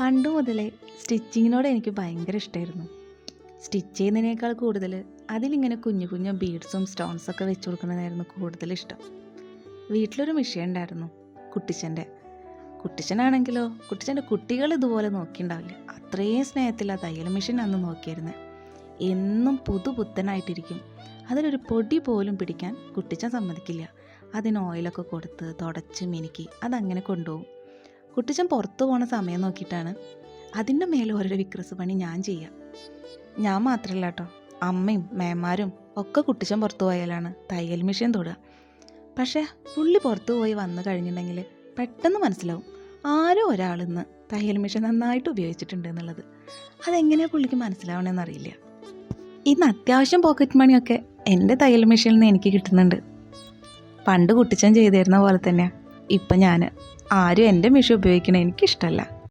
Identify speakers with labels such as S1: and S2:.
S1: പണ്ട് മുതലേ സ്റ്റിച്ചിങ്ങിനോട് എനിക്ക് ഭയങ്കര ഇഷ്ടമായിരുന്നു സ്റ്റിച്ച് ചെയ്യുന്നതിനേക്കാൾ കൂടുതൽ അതിലിങ്ങനെ കുഞ്ഞു കുഞ്ഞു ബീഡ്സും സ്റ്റോൺസൊക്കെ വെച്ച് കൊടുക്കുന്നതായിരുന്നു കൂടുതൽ ഇഷ്ടം. വീട്ടിലൊരു മിഷ്യൻ ഉണ്ടായിരുന്നു കുട്ടിച്ചന്റെ. കുട്ടിച്ചനാണെങ്കിലോ കുട്ടിച്ചന്റെ കുട്ടികൾ ഇതുപോലെ നോക്കിയിട്ടുണ്ടാവില്ല അത്രയും സ്നേഹത്തിൽ ആ തയ്യൽ മെഷീൻ അന്ന് നോക്കിയിരുന്നത് എന്നും പുതുപുത്തനായിട്ടിരിക്കും. അതിലൊരു പൊടി പോലും പിടിക്കാൻ കുട്ടിച്ചൻ സമ്മതിക്കില്ല. അതിന് ഓയിലൊക്കെ കൊടുത്ത് തുടച്ച് മിനുക്കി അതങ്ങനെ കൊണ്ടുപോകും. കുട്ടിച്ചൻ പുറത്തു പോണ സമയം നോക്കിയിട്ടാണ്. അതിന്റെ മേലെ ഓരോരോ വിക്രസ് പണി ഞാൻ ചെയ്യാം. ഞാൻ മാത്രമല്ല കേട്ടോ അമ്മയും മേമാരും ഒക്കെ കുട്ടിച്ചൻ പുറത്തു പോയാലാണ് തയ്യൽ മെഷീൻ തൊടുക. പക്ഷേ പുള്ളി പുറത്തു പോയി വന്നു കഴിഞ്ഞിട്ടുണ്ടെങ്കിൽ പെട്ടെന്ന് മനസ്സിലാവും ആരോ ഒരാൾ ഇന്ന് തയ്യൽ മെഷീൻ നന്നായിട്ട് ഉപയോഗിച്ചിട്ടുണ്ട് എന്നുള്ളത്. അതെങ്ങനെയാണ് പുള്ളിക്ക് മനസ്സിലാവണമെന്ന് അറിയില്ല. ഇന്ന് അത്യാവശ്യം പോക്കറ്റ് മണിയൊക്കെ എന്റെ തയ്യൽ മെഷീനിൽ നിന്ന് എനിക്ക് കിട്ടുന്നുണ്ട്. പണ്ട് കുട്ടിച്ചൻ ചെയ്തിരുന്ന പോലെ തന്നെ ഇപ്പം ഞാൻ ആരും എന്റെ മെഷീൻ ഉപയോഗിക്കണ എനിക്കിഷ്ടമല്ല.